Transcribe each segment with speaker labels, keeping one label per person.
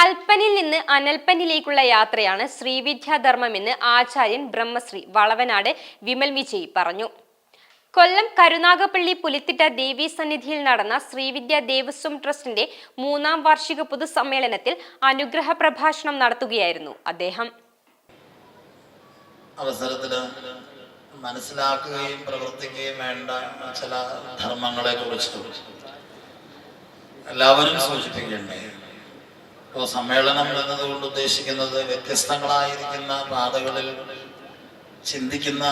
Speaker 1: അൽപ്പനിൽ നിന്ന് അനൽപ്പനിലേക്കുള്ള യാത്രയാണ് ശ്രീവിദ്യാധർമ്മമെന്ന് ആചാര്യൻ ബ്രഹ്മശ്രീ വളവനാട് വിമൽ വിജയ് പറഞ്ഞു. കൊല്ലം കരുനാഗപ്പള്ളി പുലിത്തിട്ട ദേവീ സന്നിധിയിൽ നടന്ന ശ്രീവിദ്യ ദേവസ്വം ട്രസ്റ്റിന്റെ മൂന്നാം വാർഷിക പൊതുസമ്മേളനത്തിൽ അനുഗ്രഹ പ്രഭാഷണം നടത്തുകയായിരുന്നു അദ്ദേഹം.
Speaker 2: അവസരത്തിൽ മനസ്സിലാക്കുകയും പ്രവർത്തിക്കുകയും വേണ്ട ചില ധർമ്മങ്ങളെ കുറിച്ച് എല്ലാവരും സൂചിപ്പിക്കണ്ടേ ഇപ്പോൾ സമ്മേളനം എന്നതുകൊണ്ട് ഉദ്ദേശിക്കുന്നത് വ്യത്യസ്തങ്ങളായിരിക്കുന്ന പാതകളിൽ ചിന്തിക്കുന്ന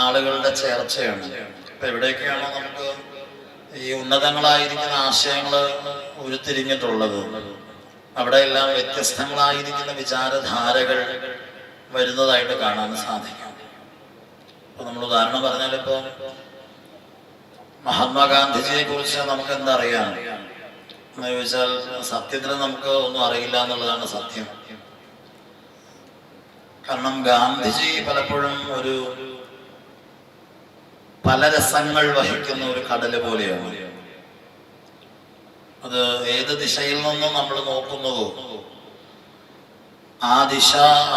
Speaker 2: ആളുകളുടെ ചേർച്ചയാണ്. ഇപ്പം എവിടെയൊക്കെയാണോ നമുക്ക് ഈ ഉന്നതങ്ങളായിരിക്കുന്ന ആശയങ്ങൾ ഉരുത്തിരിഞ്ഞിട്ടുള്ളത്? അവിടെയെല്ലാം വ്യത്യസ്തങ്ങളായിരിക്കുന്ന വിചാരധാരകൾ വരുന്നതായിട്ട് കാണാൻ സാധിക്കും. ഇപ്പം നമ്മൾ ഉദാഹരണം പറഞ്ഞാൽ മഹാത്മാഗാന്ധിജിയെ കുറിച്ച് നമുക്ക് എന്താ അറിയാം എന്ന് ചോദിച്ചാൽ സത്യത്തിന് നമുക്ക് ഒന്നും അറിയില്ല എന്നുള്ളതാണ് സത്യം. കാരണം ഗാന്ധിജി പലപ്പോഴും ഒരു പല രസങ്ങൾ വഹിക്കുന്ന ഒരു കടൽ പോലെയാണ്. അത് ഏത് ദിശയിൽ നിന്നും നമ്മൾ നോക്കുന്നതോ ആ ദിശ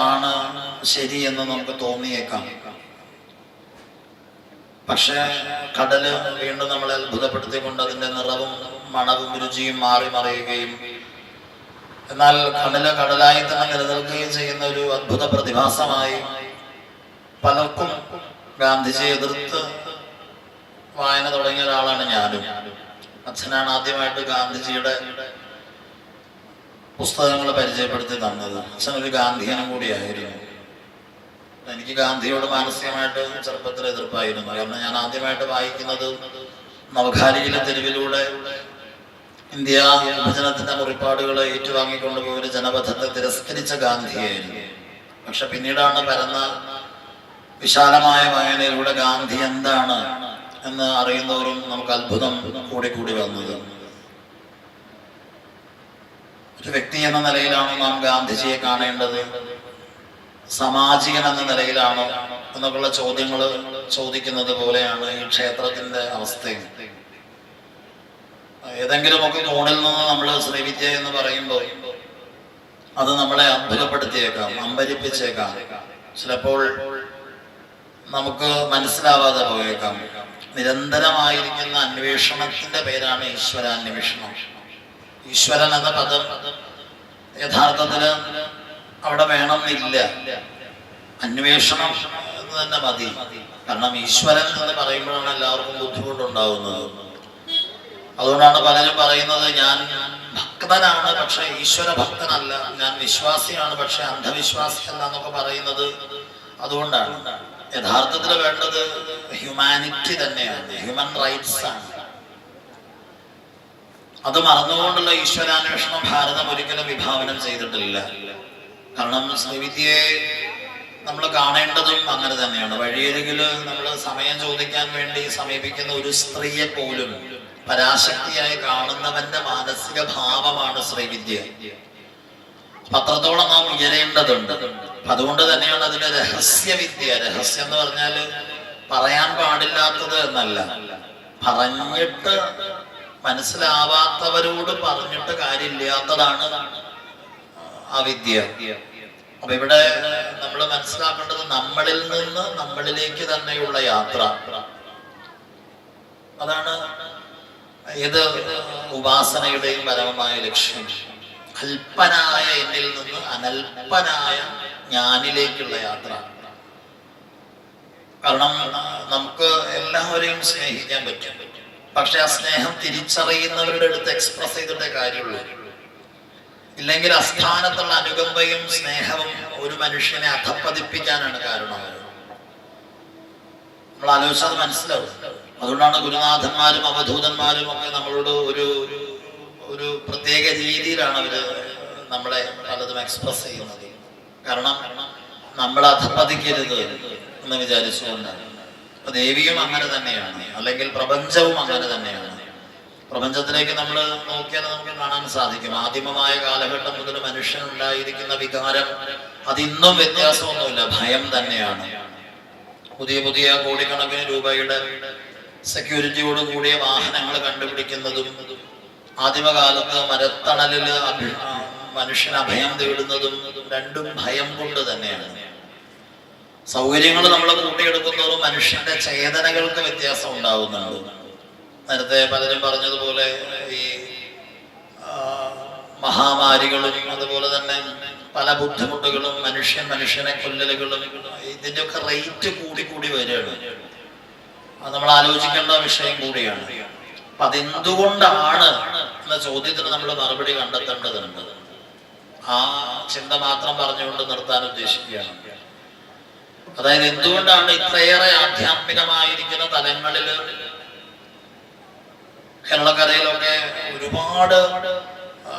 Speaker 2: ആണ് ശരിയെന്ന് നമുക്ക് തോന്നിയേക്കാം. പക്ഷേ കടൽ വീണ്ടും നമ്മളെ അത്ഭുതപ്പെടുത്തിക്കൊണ്ട് അതിന്റെ നിറവും മണവും രുചിയും മാറി മറിയുകയും എന്നാൽ കടൽ കടലായി തന്നെ നിലനിൽക്കുകയും ചെയ്യുന്ന ഒരു അത്ഭുത പ്രതിഭാസമായി പലർക്കും ഗാന്ധിജിയെ എതിർത്ത് വായന തുടങ്ങിയ ഒരാളാണ് ഞാനും. അച്ഛനാണ് ആദ്യമായിട്ട് ഗാന്ധിജിയുടെ പുസ്തകങ്ങൾ പരിചയപ്പെടുത്തി തന്നത്. അച്ഛൻ ഒരു ഗാന്ധിയനും കൂടിയായിരുന്നു. എനിക്ക് ഗാന്ധിയോട് മാനസികമായിട്ട് ചെറുപ്പത്തിൽ എതിർപ്പായിരുന്നു. കാരണം ഞാൻ ആദ്യമായിട്ട് വായിക്കുന്നത് നവഖാലിയിലെ തെരുവിലൂടെ ഇന്ത്യ വിഭജനത്തിന്റെ മുറിപ്പാടുകൾ ഏറ്റുവാങ്ങിക്കൊണ്ട് ഒരു ജനപഥത്തെ തിരസ്കരിച്ച ഗാന്ധിയായിരുന്നു. പക്ഷെ പിന്നീടാണ് പരന്ന വിശാലമായ വായനയിലൂടെ ഗാന്ധി എന്താണ് എന്ന് അറിയുന്നവരും നമുക്ക് അത്ഭുതം കൂടി കൂടി വന്നത്. ഒരു വ്യക്തി എന്ന നിലയിലാണ് നാം ഗാന്ധിജിയെ കാണേണ്ടത്. സമാജികൻ എന്ന നിലയിലാണോ എന്നൊക്കെയുള്ള ചോദ്യങ്ങൾ ചോദിക്കുന്നത് പോലെയാണ് ഈ ക്ഷേത്രത്തിന്റെ അവസ്ഥയും. ഏതെങ്കിലുമൊക്കെ കോണിൽ നിന്ന് നമ്മൾ ശ്രീവിദ്യ എന്ന് പറയുമ്പോൾ അത് നമ്മളെ അത്ഭുതപ്പെടുത്തിയേക്കാം അമ്പരിപ്പിച്ചേക്കാം. ചിലപ്പോൾ നമുക്ക് മനസ്സിലാവാതെ പോയേക്കാം. നിരന്തരമായിരിക്കുന്ന അന്വേഷണത്തിന്റെ പേരാണ് ഈശ്വരാന്വേഷണം. ഈശ്വരൻ എന്ന പദം യഥാർത്ഥത്തിൽ അവിടെ വേണമെന്നില്ല. അന്വേഷണം തന്നെ മതി. കാരണം ഈശ്വരൻ എന്ന് പറയുമ്പോഴാണ് എല്ലാവർക്കും ബുദ്ധിമുട്ടുണ്ടാവുന്നത്. അതുകൊണ്ടാണ് പലരും പറയുന്നത് ഞാൻ ഭക്തനാണ് പക്ഷെ ഈശ്വര ഭക്തനല്ല. ഞാൻ വിശ്വാസിയാണ് പക്ഷെ അന്ധവിശ്വാസിയല്ല എന്നൊക്കെ പറയുന്നത് അതുകൊണ്ടാണ്. യഥാർത്ഥത്തിൽ വേണ്ടത് ഹ്യൂമാനിറ്റി തന്നെയാണ് ഹ്യൂമൻ റൈറ്റ്സ് ആണ്. അത് മറന്നുകൊണ്ടുള്ള ഈശ്വരാന്വേഷണം ഭാരതം ഒരിക്കലും വിഭാവനം ചെയ്തിട്ടില്ല. കാരണം ശ്രീവിദ്യയെ നമ്മൾ കാണേണ്ടതും അങ്ങനെ തന്നെയാണ്. വഴിയരികിൽ നമ്മൾ സമയം ചോദിക്കാൻ വേണ്ടി സമീപിക്കുന്ന ഒരു സ്ത്രീയെ പോലും പരാശക്തിയായി കാണുന്നവന്റെ മാനസിക ഭാവമാണ് ശ്രീവിദ്യ പത്രത്തോളം നാം ഉയരേണ്ടതുണ്ട്. അതുകൊണ്ട് തന്നെയാണ് അതിന് രഹസ്യവിദ്യ രഹസ്യം എന്ന് പറഞ്ഞാൽ പറയാൻ പാടില്ലാത്തത് എന്നല്ല. പറഞ്ഞിട്ട് മനസ്സിലാവാത്തവരോട് പറഞ്ഞിട്ട് കാര്യമില്ലാത്തതാണ് ആ വിദ്യ. അപ്പൊ ഇവിടെ നമ്മൾ മനസ്സിലാക്കേണ്ടത് നമ്മളിൽ നിന്ന് നമ്മളിലേക്ക് തന്നെയുള്ള യാത്ര. അതാണ് ഇത് ഉപാസനയുടെയും പരമമായ ലക്ഷ്യം. അല്പനായ എന്നിൽ നിന്ന് അനൽപനായ ഞാനിലേക്കുള്ള യാത്ര. കാരണം നമുക്ക് എല്ലാവരെയും സ്നേഹിക്കാൻ പറ്റും. പക്ഷെ ആ സ്നേഹം തിരിച്ചറിയുന്നവരുടെ അടുത്ത് എക്സ്പ്രസ് ചെയ്തിട്ടേ കാര്യമുള്ളൂ. ഇല്ലെങ്കിൽ അസ്ഥാനത്തുള്ള അനുകമ്പയും സ്നേഹവും ഒരു മനുഷ്യനെ അധപ്പതിപ്പിക്കാനാണ് കാരണം. നമ്മൾ ആലോചിച്ചത് മനസ്സിലാവും. അതുകൊണ്ടാണ് ഗുരുനാഥന്മാരും അവധൂതന്മാരും ഒക്കെ നമ്മളോട് ഒരു ഒരു- പ്രത്യേക രീതിയിലാണ് അവർ നമ്മളെ പലതും എക്സ്പ്രസ് ചെയ്യുന്നത്. കാരണം നമ്മൾ അധപ്പതിക്കരുത് എന്ന് വിചാരിച്ചുകൊണ്ടാണ് ദേവിയും അങ്ങനെ തന്നെയാണ്. അല്ലെങ്കിൽ പ്രപഞ്ചവും അങ്ങനെ തന്നെയാണ്. പ്രപഞ്ചത്തിലേക്ക് നമ്മൾ നോക്കിയാൽ നമുക്ക് കാണാൻ സാധിക്കും. ആദിമമായ കാലഘട്ടം മുതൽ മനുഷ്യനുണ്ടായിരിക്കുന്ന വികാരം അതിന്നും വ്യത്യാസമൊന്നുമില്ല. ഭയം തന്നെയാണ്. പുതിയ പുതിയ കോടിക്കണക്കിന് രൂപയുടെ സെക്യൂരിറ്റിയോട് കൂടിയ വാഹനങ്ങൾ കണ്ടുപിടിക്കുന്നതും ആദിമകാലത്ത് മരത്തണലിൽ മനുഷ്യൻ അഭയം തേടുന്നതും രണ്ടും ഭയം കൊണ്ട് തന്നെയാണ്. സൗകര്യങ്ങൾ നമ്മൾ കൂട്ടിയെടുക്കുന്നതും മനുഷ്യന്റെ ചേതനകൾക്ക് വ്യത്യാസം ഉണ്ടാവുന്നുണ്ട്. നേരത്തെ പലരും പറഞ്ഞതുപോലെ ഈ മഹാമാരികളും അതുപോലെ തന്നെ പല ബുദ്ധിമുട്ടുകളും മനുഷ്യൻ മനുഷ്യനെ കൊല്ലലുകളും ഇതിന്റെയൊക്കെ റേറ്റ് കൂടി കൂടി വരികയാണ്. അത് നമ്മൾ ആലോചിക്കേണ്ട വിഷയം കൂടിയാണ്. അപ്പൊ അതെന്തുകൊണ്ടാണ് എന്ന ചോദ്യത്തിന് നമ്മൾ മറുപടി കണ്ടെത്തേണ്ടതുണ്ട്. ആ ചിന്ത മാത്രം പറഞ്ഞുകൊണ്ട് നിർത്താൻ ഉദ്ദേശിക്കുകയാണ്. അതായത് എന്തുകൊണ്ടാണ് ഇത്രയേറെ ആധ്യാത്മികമായിരിക്കുന്ന തലങ്ങളിൽ കേരളക്കരയിലൊക്കെ ഒരുപാട്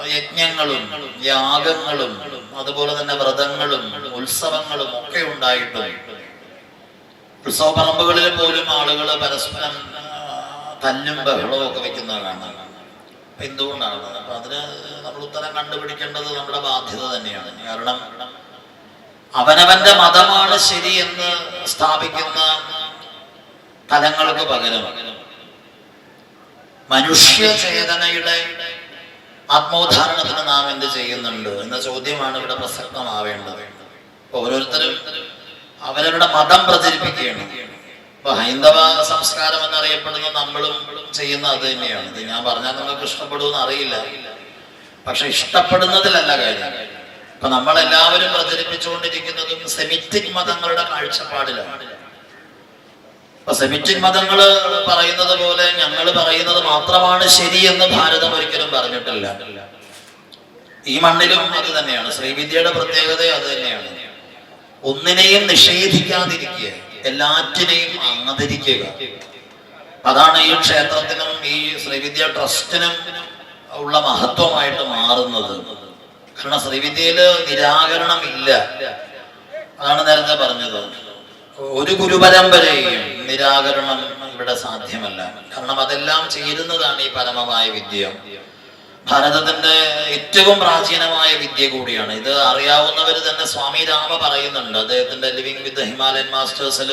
Speaker 2: യജ്ഞങ്ങളും യാഗങ്ങളും അതുപോലെ തന്നെ വ്രതങ്ങളും ഉത്സവങ്ങളും ഒക്കെ ഉണ്ടായിട്ടും ഉത്സവ പറമ്പുകളിൽ പോലും ആളുകൾ പരസ്പരം തന്നും ബഹളവും ഒക്കെ വെക്കുന്നത് കാണാം എന്തുകൊണ്ടാണ് അപ്പൊ അതിന് നമ്മൾ ഉത്തരം കണ്ടുപിടിക്കേണ്ടത് നമ്മുടെ ബാധ്യത തന്നെയാണ്. കാരണം അവനവന്റെ മതമാണ് ശരി എന്ന് സ്ഥാപിക്കുന്ന തലങ്ങൾക്ക് പകരം മനുഷ്യ ചേതനയുടെ ആത്മോദ്ധാരണത്തിന് നാം എന്ത് ചെയ്യുന്നുണ്ട് എന്ന ചോദ്യമാണ് ഇവിടെ പ്രസക്തമാവേണ്ടത്. ഓരോരുത്തരും അവരവരുടെ മതം പ്രചരിപ്പിക്കുകയാണ്. ഇപ്പൊ ഹൈന്ദവ സംസ്കാരം എന്നറിയപ്പെടുന്ന നമ്മളും ചെയ്യുന്ന അത് തന്നെയാണ്. ഇത് ഞാൻ പറഞ്ഞാൽ നിങ്ങൾക്ക് ഇഷ്ടപ്പെടുമെന്ന് അറിയില്ല. പക്ഷെ ഇഷ്ടപ്പെടുന്നതിലല്ല കാര്യം. ഇപ്പൊ നമ്മളെല്ലാവരും പ്രചരിപ്പിച്ചുകൊണ്ടിരിക്കുന്നതും സെമിറ്റിക് മതങ്ങളുടെ കാഴ്ചപ്പാടിലാണ്. ഇപ്പൊ സെമിറ്റിക് മതങ്ങൾ പറയുന്നത് പോലെ ഞങ്ങൾ പറയുന്നത് മാത്രമാണ് ശരിയെന്ന് ഭാരതം ഒരിക്കലും പറഞ്ഞിട്ടില്ല. ഈ മണ്ണിലും അത് തന്നെയാണ്. ശ്രീവിദ്യയുടെ പ്രത്യേകത അത് തന്നെയാണ്. ഒന്നിനെയും നിഷേധിക്കാതിരിക്കുക എല്ലാറ്റിനെയും ആദരിക്കുക. അതാണ് ഈ ക്ഷേത്രത്തിനും ഈ ശ്രീവിദ്യ ട്രസ്റ്റിനും ഉള്ള മഹത്വമായിട്ട് മാറുന്നത്. കാരണം ശ്രീവിദ്യയിൽ നിരാകരണം ഇല്ല അതാണ് നേരത്തെ പറഞ്ഞത്. ഒരു ഗുരുപരമ്പരയെയും നിരാകരണം ഇവിടെ സാധ്യമല്ല. കാരണം അതെല്ലാം ചേരുന്നതാണ് ഈ പരമമായ വിദ്യ. ഭാരതത്തിന്റെ ഏറ്റവും പ്രാചീനമായ വിദ്യ കൂടിയാണ്. ഇത് അറിയാവുന്നവർ തന്നെ സ്വാമി രാമ പറയുന്നുണ്ട്. അദ്ദേഹത്തിന്റെ ലിവിങ് വിത്ത് ഹിമാലയൻ മാസ്റ്റേഴ്സിൽ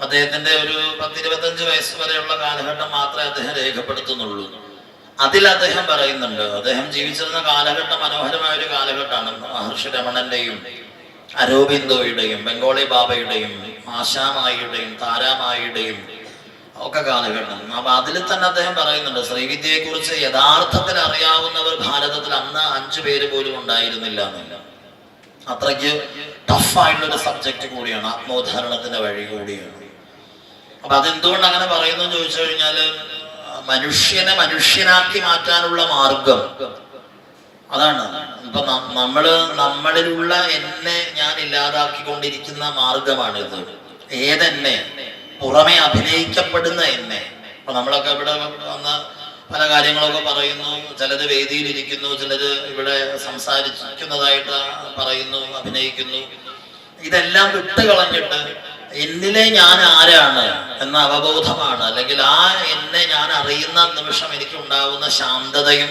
Speaker 2: അദ്ദേഹത്തിന്റെ ഒരു പത്തിരുപത്തഞ്ച് വയസ്സ് വരെയുള്ള കാലഘട്ടം മാത്രമേ അദ്ദേഹം രേഖപ്പെടുത്തുന്നുള്ളൂ. അതിൽ അദ്ദേഹം പറയുന്നുണ്ട്. അദ്ദേഹം ജീവിച്ചിരുന്ന കാലഘട്ടം മനോഹരമായ ഒരു കാലഘട്ടമാണ് മഹർഷി രമണന്റെയും അരോബിന്ദോയുടെയും ബംഗോളി ബാബയുടെയും ആശാമായിയുടെയും താരാമായിയുടെയും ഒക്കെ കാലഘട്ടം. അപ്പൊ അതിൽ തന്നെ അദ്ദേഹം പറയുന്നുണ്ട് ശ്രീവിദ്യയെ കുറിച്ച് യഥാർത്ഥത്തിൽ അറിയാവുന്നവർ ഭാരതത്തിൽ അന്ന് അഞ്ചു പേര് പോലും ഉണ്ടായിരുന്നില്ല എന്നില്ല അത്രയ്ക്ക് ടഫായിട്ടുള്ള ഒരു സബ്ജക്റ്റ് കൂടിയാണ് ആത്മോദ്ധാരണത്തിന്റെ വഴി കൂടിയാണ്. അപ്പൊ അതെന്തുകൊണ്ട് അങ്ങനെ പറയുന്നു ചോദിച്ചു കഴിഞ്ഞാൽ മനുഷ്യനെ മനുഷ്യനാക്കി മാറ്റാനുള്ള മാർഗം അതാണ്. ഇപ്പൊ നമ്മൾ നമ്മളിലുള്ള എന്നെ ഞാൻ ഇല്ലാതാക്കിക്കൊണ്ടിരിക്കുന്ന മാർഗമാണിത്. ഏതെന്നെ? പുറമെ അഭിനയിക്കപ്പെടുന്ന എന്നെ. ഇപ്പൊ നമ്മളൊക്കെ ഇവിടെ വന്ന് പല കാര്യങ്ങളൊക്കെ പറയുന്നു. ചിലര് വേദിയിലിരിക്കുന്നു ചിലര് ഇവിടെ സംസാരിക്കുന്നതായിട്ട് പറയുന്നു അഭിനയിക്കുന്നു. ഇതെല്ലാം വിട്ടുകളഞ്ഞിട്ട് എന്നിലെ ഞാൻ ആരാണ് എന്ന അവബോധമാണ്. അല്ലെങ്കിൽ ആ എന്നെ ഞാൻ അറിയുന്ന നിമിഷം എനിക്ക് ഉണ്ടാവുന്ന ശാന്തതയും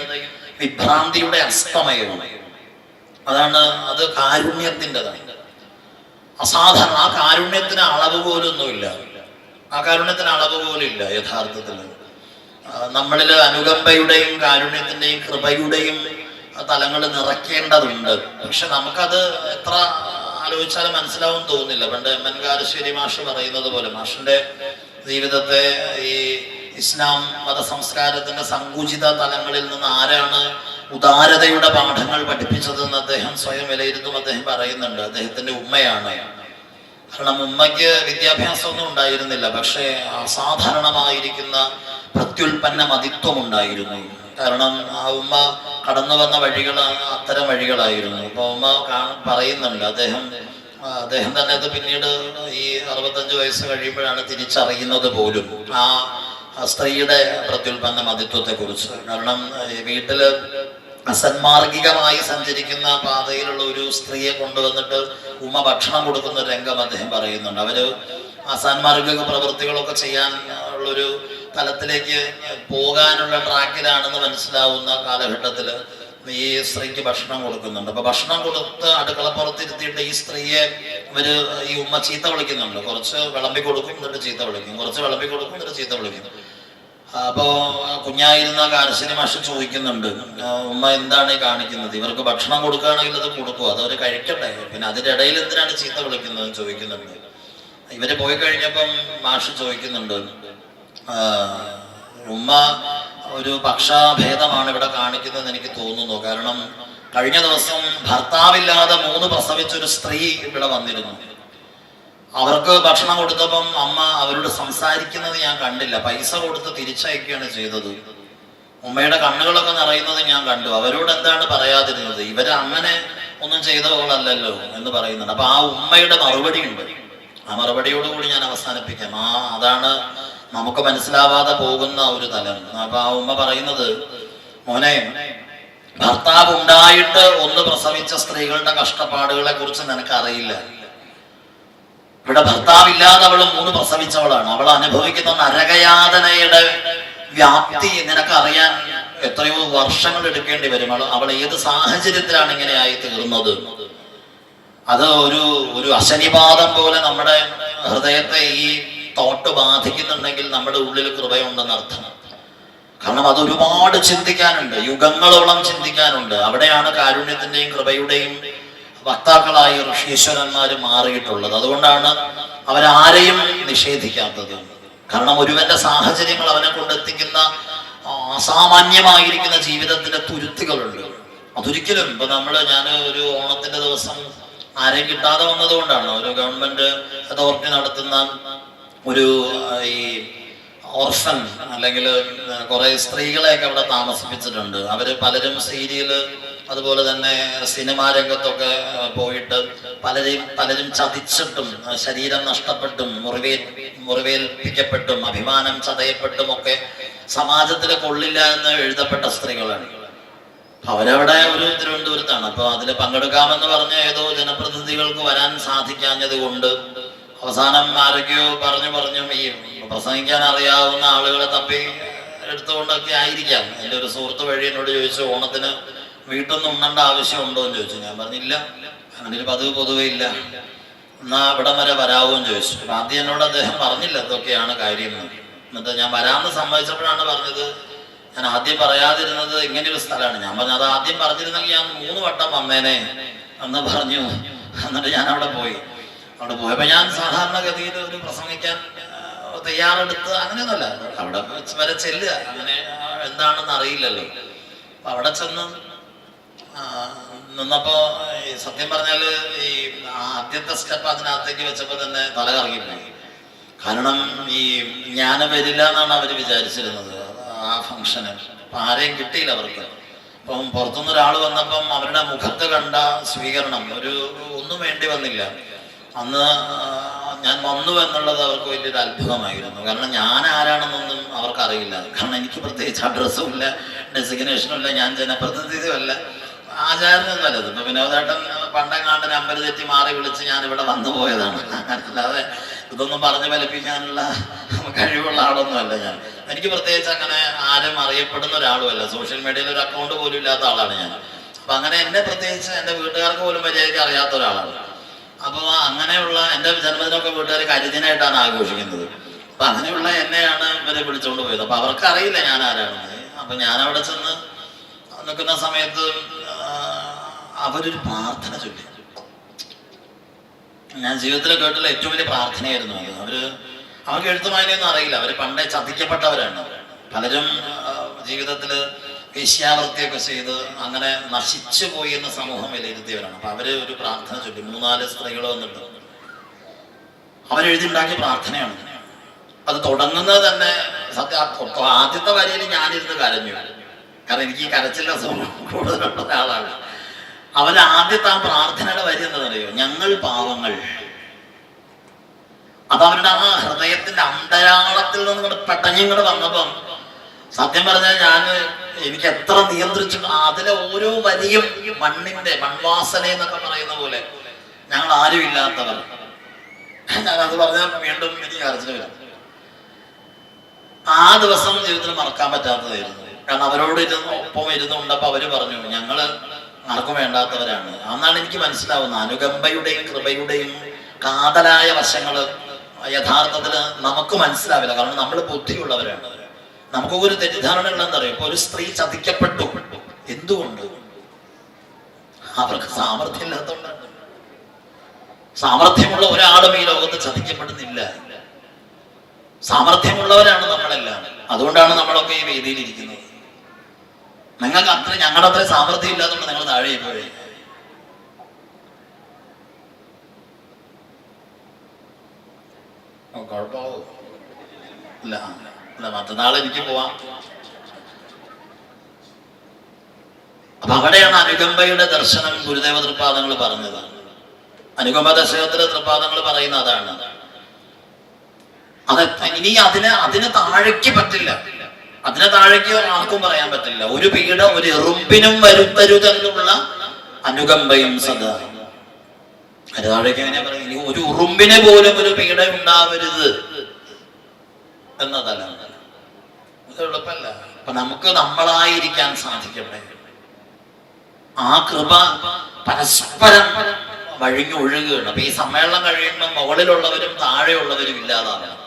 Speaker 2: വിഭ്രാന്തിയുടെ അസ്തമയവും. അതാണ് അത് കാരുണ്യത്തിന്റെതാണ്. അസാധാരണ ആ കാരുണ്യത്തിന് അളവ് പോലൊന്നുമില്ല. ആ കാരുണ്യത്തിന് അളവ് പോലും ഇല്ല യഥാർത്ഥത്തിൽ നമ്മളിൽ അനുകമ്പയുടെയും കാരുണ്യത്തിന്റെയും കൃപയുടെയും തലങ്ങൾ നിറയ്ക്കേണ്ടതുണ്ട്. പക്ഷെ നമുക്കത് എത്ര ആലോചിച്ചാലും മനസ്സിലാവും തോന്നുന്നില്ല. പണ്ട് എം എൻ കാരശ്ശേരി മാഷ് പറയുന്നത് പോലെ മാഷിന്റെ ജീവിതത്തെ ഈ ഇസ്ലാം മത സംസ്കാരത്തിന്റെ സങ്കുചിത തലങ്ങളിൽ നിന്ന് ആരാണ് ഉദാരതയുടെ പാഠങ്ങൾ പഠിപ്പിച്ചതെന്ന് അദ്ദേഹം സ്വയം വിലയിരുത്തും അദ്ദേഹം പറയുന്നുണ്ട്. അദ്ദേഹത്തിന്റെ ഉമ്മയാണ്. കാരണം ഉമ്മയ്ക്ക് വിദ്യാഭ്യാസമൊന്നും ഉണ്ടായിരുന്നില്ല. പക്ഷേ അസാധാരണമായിരിക്കുന്ന പ്രത്യുൽപന്ന മതിത്വം ഉണ്ടായിരുന്നു. കാരണം ആ ഉമ്മ കടന്നു വന്ന വഴികൾ അത്തരം വഴികളായിരുന്നു. അപ്പൊ ഉമ്മ പറയുന്നുണ്ട്. അദ്ദേഹം അദ്ദേഹം തന്നെ അത് പിന്നീട് ഈ അറുപത്തഞ്ച് വയസ്സ് കഴിയുമ്പോഴാണ് തിരിച്ചറിയുന്നത് പോലും. ആ സ്ത്രീയുടെ പ്രത്യുൽപ്പന്ന മതിത്വത്തെ കുറിച്ച് കാരണം വീട്ടിൽ അസന്മാർഗികമായി സഞ്ചരിക്കുന്ന പാതയിലുള്ള ഒരു സ്ത്രീയെ കൊണ്ടുവന്നിട്ട് ഉമ്മ ഭക്ഷണം കൊടുക്കുന്ന രംഗം അദ്ദേഹം പറയുന്നുണ്ട്. അവർ അസാന്മാർഗിക പ്രവൃത്തികളൊക്കെ ചെയ്യാൻ ഉള്ളൊരു തലത്തിലേക്ക് പോകാനുള്ള ട്രാക്കിലാണെന്ന് മനസ്സിലാവുന്ന കാലഘട്ടത്തിൽ ഈ സ്ത്രീക്ക് ഭക്ഷണം കൊടുക്കുന്നുണ്ട്. അപ്പൊ ഭക്ഷണം കൊടുത്ത് അടുക്കള അടുക്കളപ്പുറത്തിരുത്തിയിട്ട് ഈ സ്ത്രീയെ ഇവർ ഈ ഉമ്മ ചീത്ത വിളിക്കുന്നുണ്ട്. കുറച്ച് വിളമ്പി കൊടുക്കും എന്നിട്ട് ചീത്ത വിളിക്കും. കുറച്ച് വിളമ്പി കൊടുക്കും എന്നിട്ട് ചീത്ത വിളിക്കും. അപ്പോ കുഞ്ഞായിരുന്ന കാരശ്ശേരി മാഷ് ചോദിക്കുന്നുണ്ട് ഉമ്മ എന്താണ് ഈ കാണിക്കുന്നത്? ഇവർക്ക് ഭക്ഷണം കൊടുക്കുകയാണെങ്കിൽ അത് കൊടുക്കും. അത് അവർ കഴിക്കട്ടെ. പിന്നെ അതിന്റെ ഇടയിൽ എന്തിനാണ് ചീത്ത വിളിക്കുന്നത്? ചോദിക്കുന്നുണ്ട്. ഇവർ പോയി കഴിഞ്ഞപ്പം മാഷ് ചോദിക്കുന്നുണ്ട് ഉമ്മ ഒരു പക്ഷാഭേദമാണ് ഇവിടെ കാണിക്കുന്നതെന്ന് എനിക്ക് തോന്നുന്നു. കാരണം കഴിഞ്ഞ ദിവസം ഭർത്താവില്ലാതെ മൂന്ന് പ്രസവിച്ചൊരു സ്ത്രീ ഇവിടെ വന്നിരുന്നു. അവർക്ക് ഭക്ഷണം കൊടുത്തപ്പം അമ്മ അവരോട് സംസാരിക്കുന്നത് ഞാൻ കണ്ടില്ല. പൈസ കൊടുത്ത് തിരിച്ചയക്കുകയാണ് ചെയ്തത്. ഉമ്മയുടെ കണ്ണുകളൊക്കെ നിറയുന്നത് ഞാൻ കണ്ടു. അവരോട് എന്താണ് പറയാതിരുന്നത്? ഇവർ അങ്ങനെ ഒന്നും ചെയ്തവളല്ലല്ലോ എന്ന് പറയുന്നുണ്ട്. അപ്പൊ ആ ഉമ്മയുടെ മറുപടി ഉണ്ട്. ആ മറുപടിയോടുകൂടി ഞാൻ അവസാനിപ്പിക്കാം. ആ അതാണ് നമുക്ക് മനസ്സിലാവാതെ പോകുന്ന ഒരു തലം. അപ്പൊ ആ ഉമ്മ പറയുന്നത് മോനെ ഭർത്താവ് ഉണ്ടായിട്ട് ഒന്ന് പ്രസവിച്ച സ്ത്രീകളുടെ കഷ്ടപ്പാടുകളെ കുറിച്ച് നിനക്ക് അറിയില്ല ഇവിടെ ഭർത്താവില്ലാതെ അവൾ മൂന്ന് പ്രസവിച്ചവളാണ്. അവൾ അനുഭവിക്കുന്ന നരകയാതനയുടെ വ്യാപ്തി നിനക്കറിയാൻ എത്രയോ വർഷങ്ങൾ എടുക്കേണ്ടി വരും. അവൾ അവൾ ഏത് സാഹചര്യത്തിലാണ് ഇങ്ങനെയായി തീർന്നത്? അത് ഒരു ഒരു അശനിപാതം പോലെ നമ്മുടെ ഹൃദയത്തെ ഈ തോട്ട് ബാധിക്കുന്നുണ്ടെങ്കിൽ നമ്മുടെ ഉള്ളിൽ കൃപയുണ്ടെന്ന് അർത്ഥം. കാരണം അത് ഒരുപാട് ചിന്തിക്കാനുണ്ട്. യുഗങ്ങളോളം ചിന്തിക്കാനുണ്ട്. അവിടെയാണ് കാരുണ്യത്തിന്റെയും കൃപയുടെയും വക്താക്കളായി ഋഷീശ്വരന്മാര് മാറിയിട്ടുള്ളത്. അതുകൊണ്ടാണ് അവരാരെയും നിഷേധിക്കാത്തത്. കാരണം ഒരുവന്റെ സാഹചര്യങ്ങൾ അവനെ കൊണ്ടെത്തിക്കുന്ന അസാമാന്യമായിരിക്കുന്ന ജീവിതത്തിന്റെ തുരുത്തുകളുണ്ട്. അതൊരിക്കലും ഇപ്പൊ നമ്മൾ ഞാൻ ഒരു ഓണത്തിന്റെ ദിവസം ആരെയും കിട്ടാതെ വന്നത് കൊണ്ടാണ് ഒരു ഗവൺമെന്റ് അതോറിറ്റി നടത്തുന്ന ഒരു ഈ ഓർഫൻ അല്ലെങ്കിൽ കുറെ സ്ത്രീകളെയൊക്കെ അവിടെ താമസിപ്പിച്ചിട്ടുണ്ട്. അവർ പലരും സീരിയൽ അതുപോലെ തന്നെ സിനിമാ രംഗത്തൊക്കെ പോയിട്ട് പലരെയും പലരും ചതിച്ചിട്ടും ശരീരം നഷ്ടപ്പെട്ടും മുറിവേ മുറിവേൽപ്പിക്കപ്പെട്ടും അഭിമാനം ചതയപ്പെട്ടും ഒക്കെ സമാജത്തിൽ കൊള്ളില്ല എന്ന് എഴുതപ്പെട്ട സ്ത്രീകളാണ്. അവരവിടെ ഒരു തിരുവനന്തപുരത്താണ്. അപ്പോൾ അതിൽ പങ്കെടുക്കാമെന്ന് പറഞ്ഞ ഏതോ ജനപ്രതിനിധികൾക്ക് വരാൻ സാധിക്കാഞ്ഞത് കൊണ്ട് അവസാനം ആരൊക്കെയോ പറഞ്ഞു പറഞ്ഞു ഈ പ്രസംഗിക്കാൻ അറിയാവുന്ന ആളുകളെ തപ്പി എടുത്തുകൊണ്ടൊക്കെ ആയിരിക്കാം. എന്റെ ഒരു സുഹൃത്ത് വഴി എന്നോട് ചോദിച്ചു ഓണത്തിന് വീട്ടൊന്നും ഉണ്ണേണ്ട ആവശ്യമുണ്ടോ? എന്ന് ചോദിച്ചു. ഞാൻ പറഞ്ഞില്ല. അങ്ങനെ ഒരു പതിവ് പൊതുവേ ഇല്ല. എന്നാ അവിടെ വരെ വരാവോ എന്ന് ചോദിച്ചു. ആദ്യം എന്നോട് അദ്ദേഹം പറഞ്ഞില്ല എന്തൊക്കെയാണ് കാര്യം എന്ന്. എന്നിട്ട് ഞാൻ വരാമെന്ന് സമ്മതിച്ചപ്പോഴാണ് പറഞ്ഞത് ഞാൻ ആദ്യം പറയാതിരുന്നത് ഇങ്ങനെയൊരു സ്ഥലമാണ്. ഞാൻ പറഞ്ഞു ആദ്യം പറഞ്ഞിരുന്നെങ്കിൽ ഞാൻ മൂന്ന് വട്ടം വന്നേനെ എന്ന് പറഞ്ഞു. എന്നിട്ട് ഞാൻ അവിടെ പോയി. അവിടെ പോയപ്പോ ഞാൻ സാധാരണഗതിയിൽ ഒരു പ്രസംഗിക്കാൻ തയ്യാറെടുത്ത് അങ്ങനെയൊന്നുമല്ല. അവിടെ വരെ ചെല്ലുക. അങ്ങനെ എന്താണെന്ന് അറിയില്ലല്ലോ. അപ്പൊ അവിടെ ചെന്ന് നിന്നപ്പോൾ നിന്നപ്പോ സത്യം പറഞ്ഞാൽ ഈ ആദ്യത്തെ സ്റ്റെപ്പ് അതിനകത്തേക്ക് വെച്ചപ്പോ തന്നെ തല കറങ്ങിപ്പോയി. കാരണം ഈ ജ്ഞാനം വരില്ല എന്നാണ് അവർ വിചാരിച്ചിരുന്നത്. ആ ഫംഗ്ഷന്. അപ്പൊ ആരെയും കിട്ടിയില്ല അവർക്ക്. അപ്പം പുറത്തുനിന്ന് ഒരാൾ വന്നപ്പം അവരുടെ മുഖത്ത് കണ്ട സ്വീകരണം ഒരു ഒന്നും വേണ്ടി വന്നില്ല. അന്ന് ഞാൻ വന്നു എന്നുള്ളത് അവർക്ക് വലിയൊരു അത്ഭുതമായിരുന്നു. കാരണം ഞാൻ ആരാണെന്നൊന്നും അവർക്കറിയില്ല. കാരണം എനിക്ക് പ്രത്യേകിച്ച് അഡ്രസ്സും ഇല്ല ഡെസിഗ്നേഷനും ഇല്ല ഞാൻ ജനപ്രതിനിധിയുമല്ല. ആചാരനൊന്നുമല്ല ഇത് ഇപ്പൊ വിനോദേട്ടൻ പണ്ടെങ്ങാണ്ട് നമ്പർ തെറ്റി മാറി വിളിച്ച് ഞാൻ ഇവിടെ വന്നു പോയതാണ്. അല്ലാതെ ഇതൊന്നും പറഞ്ഞു ഫലിപ്പിക്കാനുള്ള കഴിവുള്ള ആളൊന്നുമല്ല ഞാൻ. എനിക്ക് പ്രത്യേകിച്ച് അങ്ങനെ ആരും അറിയപ്പെടുന്ന ഒരാളുമല്ല. സോഷ്യൽ മീഡിയയിൽ ഒരു അക്കൗണ്ട് പോലും ഇല്ലാത്ത ആളാണ് ഞാൻ. അപ്പൊ അങ്ങനെ എന്നെ പ്രത്യേകിച്ച് എന്റെ വീട്ടുകാർക്ക് പോലും മര്യാദയ്ക്ക് അറിയാത്ത ഒരാളാണ്. അപ്പോൾ അങ്ങനെയുള്ള എന്റെ ജന്മദിനമൊക്കെ വീട്ടുകാർ കരിദിനായിട്ടാണ് ആഘോഷിക്കുന്നത്. അപ്പൊ അങ്ങനെയുള്ള എന്നെയാണ് ഇവരെ വിളിച്ചുകൊണ്ട് പോയത്. അപ്പൊ അവർക്ക് അറിയില്ല ഞാൻ ആരാണെന്ന്. അപ്പൊ ഞാൻ അവിടെ ചെന്ന് നിൽക്കുന്ന സമയത്ത് അവരൊരു പ്രാർത്ഥന ചൊല്ലി. ഞാൻ ജീവിതത്തിൽ കേട്ടുള്ള ഏറ്റവും വലിയ പ്രാർത്ഥനയായിരുന്നു അത്. അവർ അവർക്ക് എഴുത്തുമായൊന്നും അറിയില്ല. അവർ പണ്ടേ ചതിക്കപ്പെട്ടവരാണ്. പലരും ജീവിതത്തിൽ വേശ്യാവൃത്തിയൊക്കെ ചെയ്ത് അങ്ങനെ നശിച്ചു പോയി എന്ന് സമൂഹം വിലയിരുത്തിയവരാണ്. അപ്പൊ അവർ ഒരു പ്രാർത്ഥന ചൊല്ലി. മൂന്നാൽ സ്ത്രീകൾ വന്നിട്ട് അവരെഴുതിണ്ടാക്കിയ പ്രാർത്ഥനയാണ്. അത് തുടങ്ങുന്നത് തന്നെ സത്യ ആദ്യത്തെ വരിയിൽ ഞാനിരുന്ന് കരഞ്ഞു. കാരണം എനിക്ക് ഈ കരച്ചിൽ അസുഖം കൂടുതലുള്ള ഒരാളാണ്. അവൻ ആദ്യത്തെ ആ പ്രാർത്ഥനയുടെ വരി എന്താണെന്നറിയോ ഞങ്ങൾ പാവങ്ങൾ. അത് അവരുടെ ആ ഹൃദയത്തിന്റെ അന്തരാളത്തിൽ നിന്ന് ഇങ്ങോട്ട് പെട്ടഞ്ഞിങ്ങോട്ട് വന്നപ്പം സത്യം പറഞ്ഞാൽ ഞാൻ എനിക്ക് എത്ര നിയന്ത്രിച്ചു അതിലെ ഓരോ വരിയും മണ്ണിന്റെ മൺവാസന എന്നൊക്കെ പറയുന്ന പോലെ ഞങ്ങൾ ആരും ഇല്ലാത്തവർ. ഞാൻ അത് പറഞ്ഞാൽ വീണ്ടും എനിക്ക് വരും. ആ ദിവസം ജീവിതത്തിൽ മറക്കാൻ പറ്റാത്തതായിരുന്നു. കാരണം അവരോട് ഇരുന്ന് ഒപ്പം ഇരുന്നുണ്ടപ്പോ അവർ പറഞ്ഞു ഞങ്ങൾ ആർക്കും വേണ്ടാത്തവരാണ്. അന്നാണ് എനിക്ക് മനസ്സിലാവുന്നത്. അനുകമ്പയുടെയും കൃപയുടെയും കാതലായ വശങ്ങൾ യഥാർത്ഥത്തിൽ നമുക്ക് മനസ്സിലാവില്ല. കാരണം നമ്മൾ ബുദ്ധിയുള്ളവരാണ്. നമുക്കൊക്കെ ഒരു തെറ്റിദ്ധാരണ ഉണ്ടെന്നറിയാം ഇപ്പൊ ഒരു സ്ത്രീ ചതിക്കപ്പെട്ടു. എന്തുകൊണ്ട്? അവർക്ക് സാമർഥ്യം ഇല്ലാത്തതുകൊണ്ടാണ് സാമർഥ്യമുള്ള ഒരാളും ഈ ലോകത്ത് ചതിക്കപ്പെടുന്നില്ല. സാമർഥ്യമുള്ളവരാണ് നമ്മളെല്ലാം. അതുകൊണ്ടാണ് നമ്മളൊക്കെ ഈ വേദിയിൽ ഇരിക്കുന്നത്. നിങ്ങൾക്ക് അത്ര ഞങ്ങളുടെ അത്ര സാമർഥ്യം ഇല്ലാത്തതുകൊണ്ട് നിങ്ങൾ താഴെ പോയി. കുഴപ്പമാവോ ഇല്ല മറ്റന്നാളെ എനിക്ക് പോവാം. അപ്പൊ അവിടെയാണ് അനുകമ്പയുടെ ദർശനം ഗുരുദേവ തൃപ്പാദങ്ങൾ പറഞ്ഞത്. അനുകമ്പ ദർശനത്തിലെ തൃപ്പാദങ്ങൾ പറയുന്ന അതാണ്. അത് ഇനി അതിന് അതിന് താഴേക്ക് പറ്റില്ല. അതിന് താഴേക്ക് ആർക്കും പറയാൻ പറ്റില്ല. ഒരു പീഡ ഒരു എറുമ്പിനും വരുത്തരുതെന്നുള്ള അനുകമ്പയും സദാ. അതിന് താഴേക്ക് എങ്ങനെയാ ഒരു ഉറുമ്പിന് പോലും ഒരു പീഡ ഉണ്ടാവരുത്. അത് എളുപ്പമല്ല. അപ്പൊ നമുക്ക് നമ്മളായിരിക്കാൻ സാധിക്കട്ടെ. ആ കൃപ പരസ്പരം വഴിഞ്ഞു ഒഴുകുകയാണ്. അപ്പൊ ഈ സമ്മേളനം കഴിയുമ്പോൾ മുകളിലുള്ളവരും താഴെയുള്ളവരും ഇല്ലാതാവണം.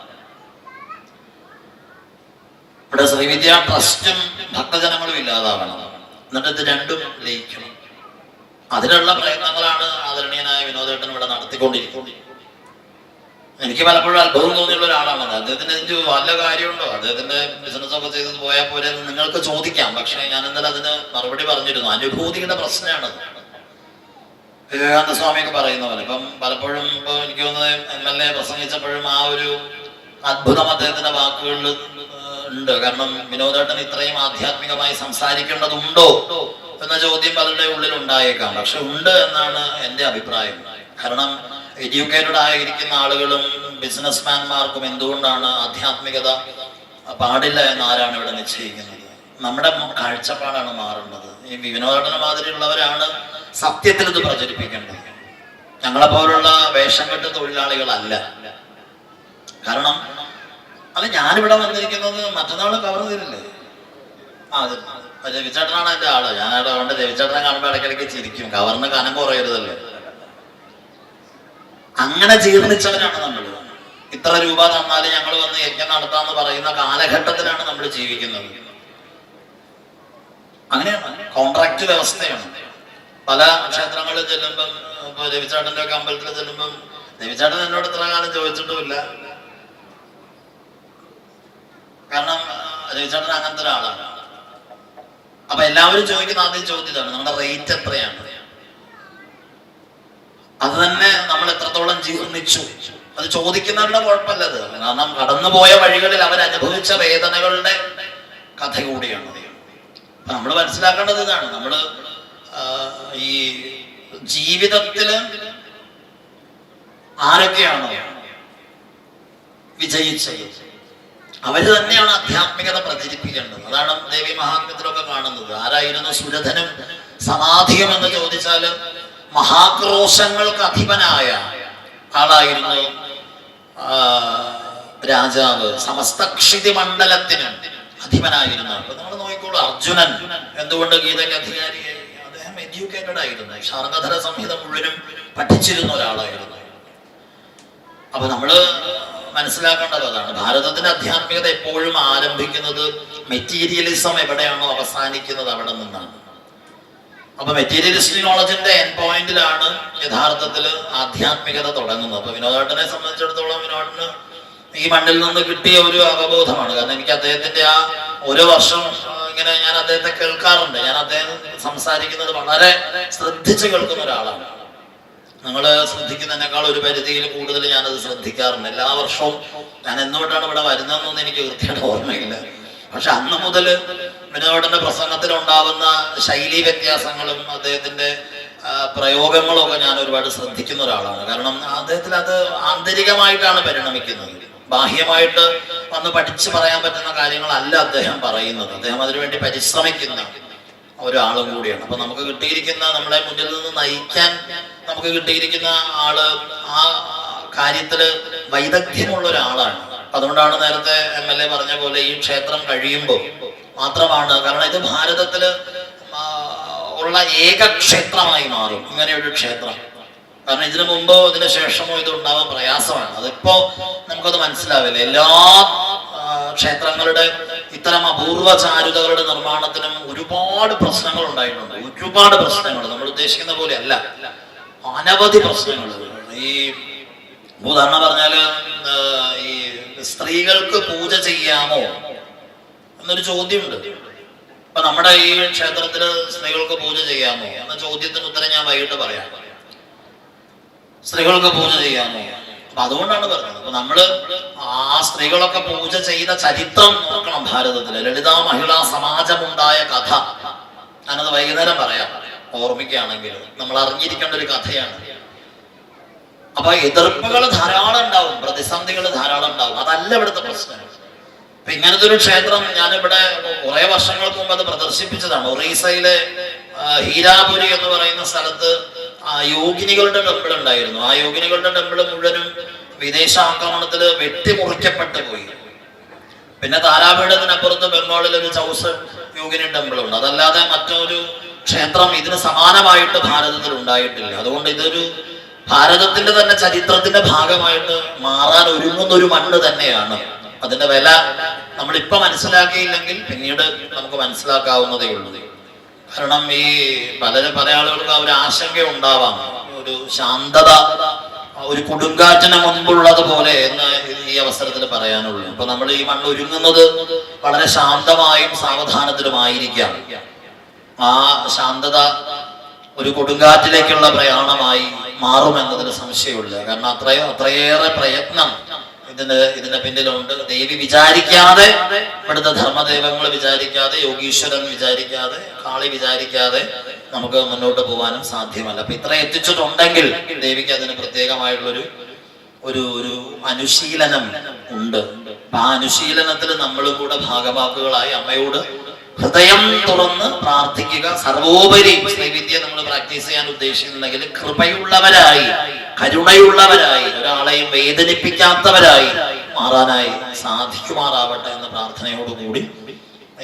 Speaker 2: ഇവിടെ ശ്രീവിദ്യ ട്രസ്റ്റും ഭക്തജനങ്ങളും ഇല്ലാതാവണം. എന്നിട്ട് ഇത് രണ്ടും ലയിക്കണം. അതിനുള്ള പ്രയത്നങ്ങളാണ് ആദരണീയനായ വിനോദേട്ടൻ ഇവിടെ നടത്തിക്കൊണ്ടിരിക്കുന്നത്. എനിക്ക് പലപ്പോഴും അത്ഭുതം തോന്നിയുള്ള ഒരാളാണ്. അദ്ദേഹത്തിന് എനിക്ക് വല്ല കാര്യമുണ്ടോ? അദ്ദേഹത്തിന്റെ ബിസിനസ് ഒക്കെ ചെയ്ത് പോയാൽ പോലെ നിങ്ങൾക്ക് ചോദിക്കാം. പക്ഷെ ഞാൻ ഇന്നലെ അതിന് മറുപടി പറഞ്ഞിരുന്നു. അനുഭൂതിയുടെ പ്രശ്നമാണ് വിവേകാനന്ദ സ്വാമിയൊക്കെ പറയുന്ന പോലെ. ഇപ്പം പലപ്പോഴും ഇപ്പൊ എനിക്ക് തോന്നുന്നത് എം എൽ എ പ്രസംഗിച്ചപ്പോഴും ആ ഒരു അത്ഭുതം അദ്ദേഹത്തിന്റെ വാക്കുകളിൽ ഉണ്ട്. കാരണം വിനോദേട്ടൻ ഇത്രയും ആധ്യാത്മികമായി സംസാരിക്കേണ്ടതുണ്ടോ എന്ന ചോദ്യം പലരുടെ ഉള്ളിൽ ഉണ്ടായേക്കാം പക്ഷെ ഉണ്ട് എന്നാണ് എന്റെ അഭിപ്രായം. കാരണം എഡ്യൂക്കേറ്റഡ് ആയിരിക്കുന്ന ആളുകളും ബിസിനസ്മാൻമാർക്കും എന്തുകൊണ്ടാണ് ആധ്യാത്മികത പാടില്ല എന്ന് ആരാണ് ഇവിടെ നിശ്ചയിക്കുന്നത്? നമ്മുടെ കാഴ്ചപ്പാടാണ് മാറേണ്ടത്. ഈ വിനോദന മാതിരിയുള്ളവരാണ് സത്യത്തിൽ ഇത് പ്രചരിപ്പിക്കേണ്ടത്. ഞങ്ങളെ പോലുള്ള വേഷം കെട്ട തൊഴിലാളികളല്ല. കാരണം അല്ല ഞാനിവിടെ വന്നിരിക്കുന്നത് മറ്റന്നാൾ കവർ തരില്ലേ ആ രവിചേട്ടനാണ് എന്റെ ആൾ. ഞാനവിടെ കൊണ്ട് രവിചേട്ടനെ കാണുമ്പോൾ ഇടയ്ക്കിടയ്ക്ക് ചിരിക്കും. കവർന്ന് കനം കുറയരുതല്ലേ? അങ്ങനെ ജീർണിച്ചവരാണ് നമ്മൾ. ഇത്ര രൂപ തന്നാൽ ഞങ്ങൾ വന്ന് യജ്ഞം നടത്താന്ന് പറയുന്ന കാലഘട്ടത്തിലാണ് നമ്മൾ ജീവിക്കുന്നത്. അങ്ങനെയാണ് കോൺട്രാക്ട് വ്യവസ്ഥയാണ്. പല ക്ഷേത്രങ്ങളിൽ ചെല്ലുമ്പം ഇപ്പൊ രവിചാട്ടന്റെ ഒക്കെ അമ്പലത്തിൽ ചെല്ലുമ്പം രവിചാട്ടൻ എന്നോട് ഇത്ര കാലം ചോദിച്ചിട്ടുമില്ല. കാരണം രവിചാട്ടൻ അങ്ങനത്തെ ഒരാളാണ്. അപ്പൊ എല്ലാവരും ചോദിക്കുന്ന ആദ്യം ചോദ്യതാണ് നമ്മുടെ റേറ്റ് എത്രയാണ്? അത് തന്നെ നമ്മൾ എത്രത്തോളം ജീർണിച്ചു. അത് ചോദിക്കുന്നവരുടെ കുഴപ്പമല്ല അത്. കാരണം കടന്നുപോയ വഴികളിൽ അവർ അനുഭവിച്ച വേദനകളുടെ കഥ കൂടിയാണ് അപ്പൊ നമ്മൾ മനസ്സിലാക്കേണ്ടത് ഇതാണ്. നമ്മൾ ഈ ജീവിതത്തിൽ ആരൊക്കെയാണ് വിജയിച്ചത്? അവർ തന്നെയാണ് ആധ്യാത്മികത പ്രചരിപ്പിക്കേണ്ടത്. അതാണ് ദേവി മഹാത്മ്യത്തിലൊക്കെ കാണുന്നത്. ആരായിരുന്നു സുരധനും സമാധിയും എന്ന് ചോദിച്ചാൽ മഹാക്രോശങ്ങൾക്ക് അധിപനായ ആളായിരുന്നു രാജാവ്. സമസ്ത ക്ഷിതി മണ്ഡലത്തിന് അധിപനായിരുന്നു. അപ്പൊ നമ്മൾ നോക്കിക്കോളൂ അർജുനൻ എന്തുകൊണ്ട് ഗീതയ്ക്ക് അധികാരിയായി? അദ്ദേഹം എഡ്യൂക്കേറ്റഡ് ആയിരുന്നു. ശാർദധര സംഹിത മുഴുവനും പഠിച്ചിരുന്ന ഒരാളായിരുന്നു. അപ്പൊ നമ്മൾ മനസ്സിലാക്കേണ്ടത് അതാണ്. ഭാരതത്തിന്റെ ആധ്യാത്മികത എപ്പോഴും ആരംഭിക്കുന്നത് മെറ്റീരിയലിസം എവിടെയാണോ അവസാനിക്കുന്നത് അവിടെ നിന്നാണ്. അപ്പൊ മെറ്റീരിയലിസ്റ്റിക് നോളജിന്റെ എൻ പോയിന്റിലാണ് യഥാർത്ഥത്തിൽ ആധ്യാത്മികത തുടങ്ങുന്നത്. അപ്പൊ വിനോദേട്ടനെ സംബന്ധിച്ചിടത്തോളം വിനോദന് ഈ മണ്ണിൽ നിന്ന് കിട്ടിയ ഒരു അവബോധമാണ്. കാരണം എനിക്ക് അദ്ദേഹത്തിന്റെ ആ ഒരു വർഷം ഇങ്ങനെ ഞാൻ അദ്ദേഹത്തെ കേൾക്കാറുണ്ട്. ഞാൻ അദ്ദേഹം സംസാരിക്കുന്നത് വളരെ ശ്രദ്ധിച്ച് കേൾക്കുന്ന ഒരാളാണ്. നിങ്ങൾ ശ്രദ്ധിക്കുന്നതിനേക്കാൾ ഒരു പരിധിയിൽ കൂടുതൽ ഞാനത് ശ്രദ്ധിക്കാറുണ്ട്. എല്ലാ വർഷവും ഞാൻ എന്തുകൊണ്ടാണ് ഇവിടെ വരുന്നതെന്നൊന്നും എനിക്ക് കൃത്യമായിട്ട് ഓർമ്മയില്ല. പക്ഷെ അന്ന് മുതൽ വിനോദന്റെ പ്രസംഗത്തിൽ ഉണ്ടാവുന്ന ശൈലി വ്യത്യാസങ്ങളും അദ്ദേഹത്തിന്റെ പ്രയോഗങ്ങളും ഒക്കെ ഞാൻ ഒരുപാട് ശ്രദ്ധിക്കുന്ന ഒരാളാണ്. കാരണം അദ്ദേഹത്തിന് അത് ആന്തരികമായിട്ടാണ് പരിണമിക്കുന്നത്. ബാഹ്യമായിട്ട് വന്ന് പഠിച്ചു പറയാൻ പറ്റുന്ന കാര്യങ്ങളല്ല അദ്ദേഹം പറയുന്നത്. അദ്ദേഹം അതിനുവേണ്ടി പരിശ്രമിക്കുന്ന ഒരാളും കൂടിയാണ്. അപ്പൊ നമുക്ക് കിട്ടിയിരിക്കുന്ന നമ്മളെ മുന്നിൽ നിന്ന് നയിക്കാൻ നമുക്ക് കിട്ടിയിരിക്കുന്ന ആൾ ആ കാര്യത്തിൽ വൈദഗ്ധ്യമുള്ള ഒരാളാണ്. അതുകൊണ്ടാണ് നേരത്തെ എം എൽ എ പറഞ്ഞ പോലെ ഈ ക്ഷേത്രം കഴിയുമ്പോൾ മാത്രമാണ്. കാരണം ഇത് ഭാരതത്തിൽ ഉള്ള ഏക ക്ഷേത്രമായി മാറും. ഇങ്ങനെയൊരു ക്ഷേത്രം. കാരണം ഇതിനു മുമ്പോ ഇതിന് ശേഷമോ ഇത് ഉണ്ടാവാൻ പ്രയാസമാണ്. അതിപ്പോ നമുക്കത് മനസ്സിലാവില്ല. എല്ലാ ക്ഷേത്രങ്ങളുടെ ഇത്തരം അപൂർവ ചാരുതകളുടെ നിർമ്മാണത്തിനും ഒരുപാട് പ്രശ്നങ്ങൾ ഉണ്ടായിട്ടുണ്ട്. ഒരുപാട് പ്രശ്നങ്ങൾ. നമ്മൾ ഉദ്ദേശിക്കുന്ന പോലെ അല്ല. അനവധി പ്രശ്നങ്ങൾ. ഈ ഉദാഹരണം പറഞ്ഞാൽ ഈ സ്ത്രീകൾക്ക് പൂജ ചെയ്യാമോ എന്നൊരു ചോദ്യമുണ്ട്. അപ്പൊ നമ്മുടെ ഈ ക്ഷേത്രത്തിൽ സ്ത്രീകൾക്ക് പൂജ ചെയ്യാമോ എന്ന ചോദ്യത്തിന് ഉത്തരം ഞാൻ വൈകിട്ട് പറയാം. സ്ത്രീകൾക്ക് പൂജ ചെയ്യാമോ? അപ്പൊ അതുകൊണ്ടാണ് പറഞ്ഞത്. അപ്പൊ നമ്മൾ ആ സ്ത്രീകളൊക്കെ പൂജ ചെയ്ത ചരിത്രം നോക്കണം ഭാരതത്തിൽ. ലളിതാ മഹിളാ സമാജമുണ്ടായ കഥ. ഞാനത് വൈകുന്നേരം പറയാം. ഓർമ്മിക്കുകയാണെങ്കിൽ നമ്മൾ അറിഞ്ഞിരിക്കേണ്ട ഒരു കഥയാണ്. അപ്പൊ എതിർപ്പുകൾ ധാരാളം ഉണ്ടാവും പ്രതിസന്ധികൾ ധാരാളം ഉണ്ടാവും. അതല്ല ഇവിടുത്തെ പ്രശ്നം. അപ്പൊ ഇങ്ങനത്തെ ഒരു ക്ഷേത്രം ഞാനിവിടെ കുറെ വർഷങ്ങൾക്ക് മുമ്പ് അത് പ്രദർശിപ്പിച്ചതാണ്. ഒറീസയിലെ ഹീരാപുരി എന്ന് പറയുന്ന സ്ഥലത്ത് ആ യോഗിനികളുടെ ടെമ്പിൾ ഉണ്ടായിരുന്നു. ആ യോഗിനികളുടെ ടെമ്പിൾ മുഴുവനും വിദേശ ആക്രമണത്തിൽ വെട്ടിമുറിക്കപ്പെട്ടു പോയി. പിന്നെ താരാപീഠത്തിനപ്പുറത്ത് ബംഗാളിൽ ഒരു ചൗസ് യോഗിനി ടെമ്പിൾ ഉണ്ട്. അതല്ലാതെ മറ്റൊരു ക്ഷേത്രം ഇതിന് സമാനമായിട്ട് ഭാരതത്തിൽ ഉണ്ടായിട്ടില്ല. അതുകൊണ്ട് ഇതൊരു ഭാരതത്തിന്റെ തന്നെ ചരിത്രത്തിന്റെ ഭാഗമായിട്ട് മാറാൻ ഒരുങ്ങുന്ന ഒരു മണ്ണ് തന്നെയാണ്. അതിന്റെ വില നമ്മളിപ്പോ മനസ്സിലാക്കിയില്ലെങ്കിൽ പിന്നീട് നമുക്ക് മനസ്സിലാക്കാവുന്നതേ ഉള്ളൂ. കാരണം ഈ പലരും പല ആളുകൾക്ക് ആ ഒരു ആശങ്ക ഉണ്ടാവാം. ഒരു ശാന്തത ഒരു കൊടുങ്കാറ്റിന് മുൻപുള്ളത് പോലെ എന്ന് ഈ അവസരത്തിൽ പറയാനുള്ളൂ. അപ്പൊ നമ്മൾ ഈ മണ്ണ് ഒരുങ്ങുന്നത് വളരെ ശാന്തമായും സാവധാനത്തിലുമായിരിക്കാം. ആ ശാന്തത ഒരു കൊടുങ്കാറ്റിലേക്കുള്ള പ്രയാണമായി മാറുമെന്നതിന് സംശയമില്ല. കാരണം അത്രയോ അത്രയേറെ പ്രയത്നം ഇതിന് ഇതിന്റെ പിന്നിലുണ്ട്. ദേവി വിചാരിക്കാതെ ഇവിടുത്തെ ധർമ്മദൈവങ്ങൾ വിചാരിക്കാതെ യോഗീശ്വരൻ വിചാരിക്കാതെ കാളി വിചാരിക്കാതെ നമുക്ക് മുന്നോട്ട് പോകാനും സാധ്യമല്ല. അപ്പൊ ഇത്ര എത്തിച്ചിട്ടുണ്ടെങ്കിൽ ദേവിക്ക് അതിന് പ്രത്യേകമായിട്ടുള്ളൊരു ഒരു ഒരു അനുശീലനം ഉണ്ട്. ആ അനുശീലനത്തിൽ നമ്മളും കൂടെ ഭാഗവാക്കുകളായി അമ്മയോട് ഹൃദയം തുറന്ന് പ്രാർത്ഥിക്കുക. സർവോപരി ശ്രീവിദ്യ നമ്മൾ പ്രാക്ടീസ് ചെയ്യാൻ ഉദ്ദേശിക്കുന്നുണ്ടെങ്കിൽ കൃപയുള്ളവരായി കരുണയുള്ളവരായി ഒരാളെയും വേദനിപ്പിക്കാത്തവരായി മാറാനായി സാധിക്കുമാറാവട്ടെ എന്ന പ്രാർത്ഥനയോടുകൂടി.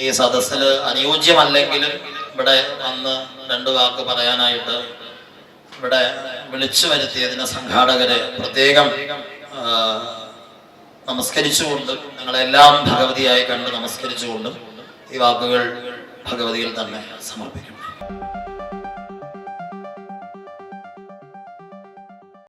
Speaker 2: ഈ സദസ്സിൽ അനുയോജ്യമല്ലെങ്കിലും ഇവിടെ വന്ന് രണ്ടു വാക്ക് പറയാനായിട്ട് ഇവിടെ വിളിച്ചു വരുത്തിയതിന് സംഘാടകരെ പ്രത്യേകം നമസ്കരിച്ചുകൊണ്ടും നിങ്ങളെല്ലാം ഭഗവതിയായി കണ്ട് നമസ്കരിച്ചുകൊണ്ടും ഈ വാക്കുകൾ ഭഗവതിയിൽ തന്നെ സമർപ്പിക്കും.